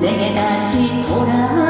내게 다시 돌아와.